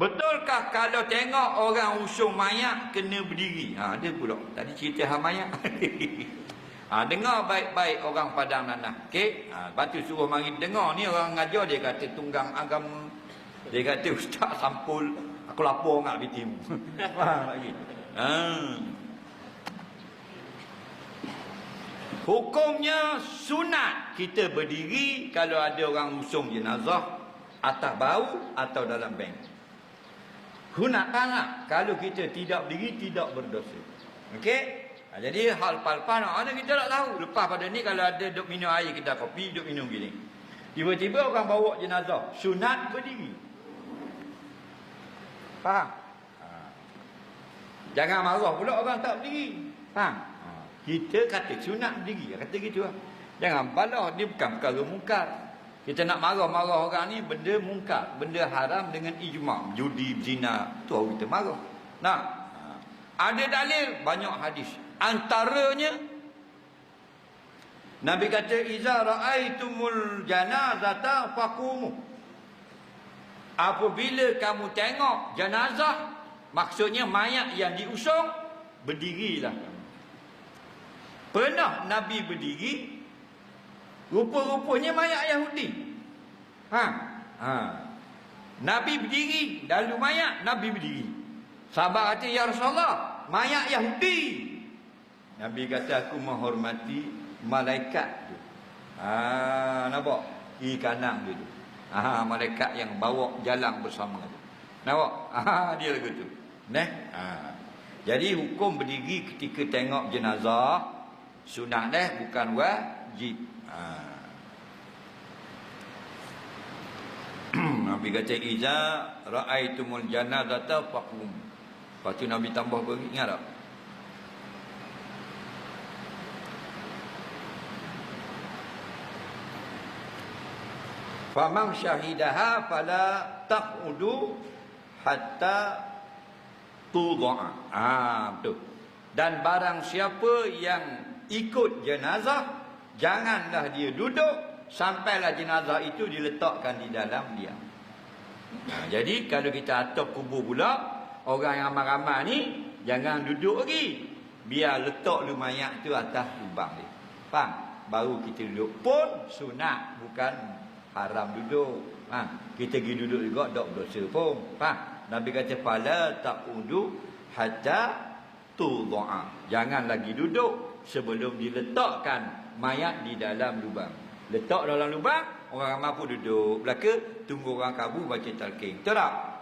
Betulkah kalau tengok orang usung mayat kena berdiri? Ha, ada pula. Tadi cerita hal mayat. ha, dengar baik-baik orang padang nanah. Okey? Ha, lepas tu suruh mari dengar ni orang ngajar dia kata tunggang agam. Dia kata ustaz sampul aku lapor ngak bitimu. Faham lagi? Ha. Hukumnya sunat kita berdiri kalau ada orang usung jenazah atas bau atau dalam bank. Gunakan lah. Kalau kita tidak berdiri, tidak berdosa. Okey? Ha, jadi hal palpan ada kita tak tahu. Lepas pada ni kalau ada duk minum air kita kopi, duk minum gini. Tiba-tiba orang bawa jenazah. Sunat berdiri. Faham? Ha. Jangan marah pula orang tak berdiri. Faham? Ha. Kita kata sunat berdiri. Kata gitu lah. Jangan balah. Dia bukan perkara mungkar. Kita nak marah-marah orang ni benda mungkar, benda haram dengan ijma, judi, zina, tu orang kita marah. Nah. Ada dalil banyak hadis. Antaranya Nabi kata iza raaitumul janazata faqumu. Apabila kamu tengok jenazah, maksudnya mayat yang diusung, berdirilah kamu. Pernah Nabi berdiri, Rupa-rupanya mayat Yahudi. Ha. Ha. Nabi berdiri, lalu mayat Nabi berdiri. Sahabat kata ya Rasulullah, mayat Yahudi. Nabi kata aku menghormati malaikat tu. Ha, nampak? Kiri kanan dia tu. Ha, malaikat yang bawa jalan bersama tu. Nampak? Ha, dia lagu tu. Neh? Ha. Jadi hukum berdiri ketika tengok jenazah sunat deh bukan wajib. Ha. Nabi kata iza raaitumul janazata faqum. Lepas tu Nabi tambah bagi ingat tak? Faman syahidaha fala taqudu hatta tudha'a. Ah betul. Dan barang siapa yang ikut jenazah janganlah dia duduk sampailah jenazah itu diletakkan di dalam dia. Nah, jadi kalau kita atap kubur pula orang yang ramai-ramai ni jangan duduk lagi. Biar letak lu mayat tu atas lubang dia. Faham? Baru kita duduk pun sunat bukan haram duduk. Ha, kita pergi duduk juga tak berdosa pun. Faham? Nabi kata pala taqudu hatta tudha'a. Jangan lagi duduk sebelum diletakkan mayat di dalam lubang. Letak dalam lubang, orang ramai pun duduk belaka tunggu orang kabur baca talqin. Betul tak?